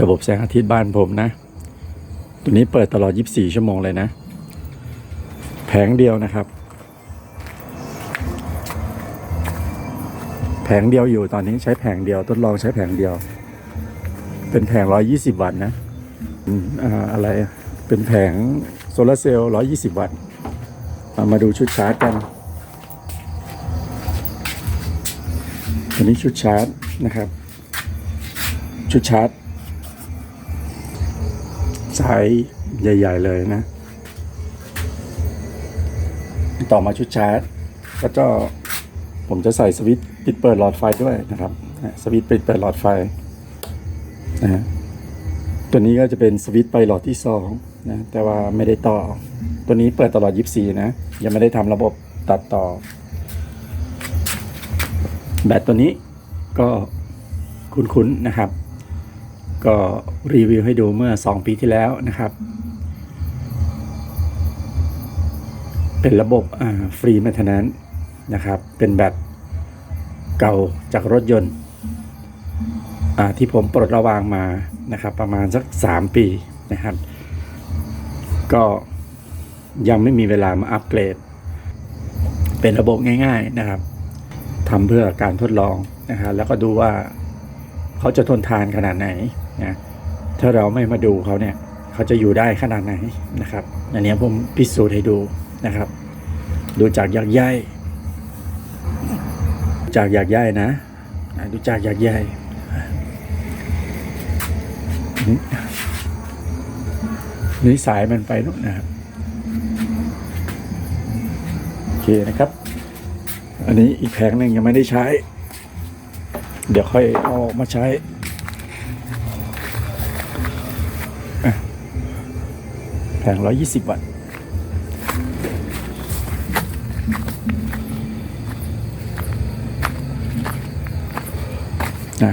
ระบบแสงอาทิตย์บ้านผมนะ ตัวนี้เปิดตลอด 24 ชั่วโมงเลยนะ แผงเดียวนะครับ แผงเดียวอยู่ตอนนี้ใช้แผงเดียวทดลองใช้แผงเดียว เป็นแผง 120 วัตต์นะอ่าอะไรเป็นแผงโซลาร์เซลล์ 120 วัตต์มาดูชุดชาร์จกันอันนี้ชุดชาร์จนะครับ ชุดชาร์จ สายใหญ่ ๆ เลยนะ ต่อมาชุดชาร์จ แล้วก็ผมจะใส่สวิตช์ปิดเปิดหลอดไฟด้วยนะครับสวิตช์ปิดเปิดหลอดไฟนะฮะตัวนี้ก็จะเป็นสวิตช์ไปหลอดที่สองนะแต่ว่าไม่ได้ต่อ ตัวนี้เปิดตลอด 24 นะ ยังไม่ได้ทำระบบตัดต่อ แบตตัวนี้ก็คุ้นๆนะครับ ก็รีวิวให้ดูเมื่อ 2 ปีที่แล้วนะครับ เป็นระบบฟรีม i n เทน n นนะครับ เป็นแบตเก่าจากรถยนต์ที่ผมปลดระวางมานะครับ ประมาณสัก 3 ปีนะครับ ก็ยังไม่มีเวลามาอัปเกรด เป็นระบบง่าย ๆนะครับทำเพื่อการทดลองนะครับแล้วก็ดูว่า เขาจะทนทานขนาดไหนนะถ้าเราไม่มาดูเขาเนี่ยเขาจะอยู่ได้ขนาดไหนนะครับอันนี้ผมพิสูจน์ให้ดูนะครับ ดูจากยักษ์ใหญ่จากยักษ์ใหญ่นะดูจากยักษ์ใหญ่นี่นี่สายมันไปนู่นนะครับโอเคนะครับ อันนี้อีกแผงหนึ่งยังไม่ได้ใช้ เดี๋ยวค่อยเอาออกมาใช้แผงร้อยยี่สิบวัตต์นะ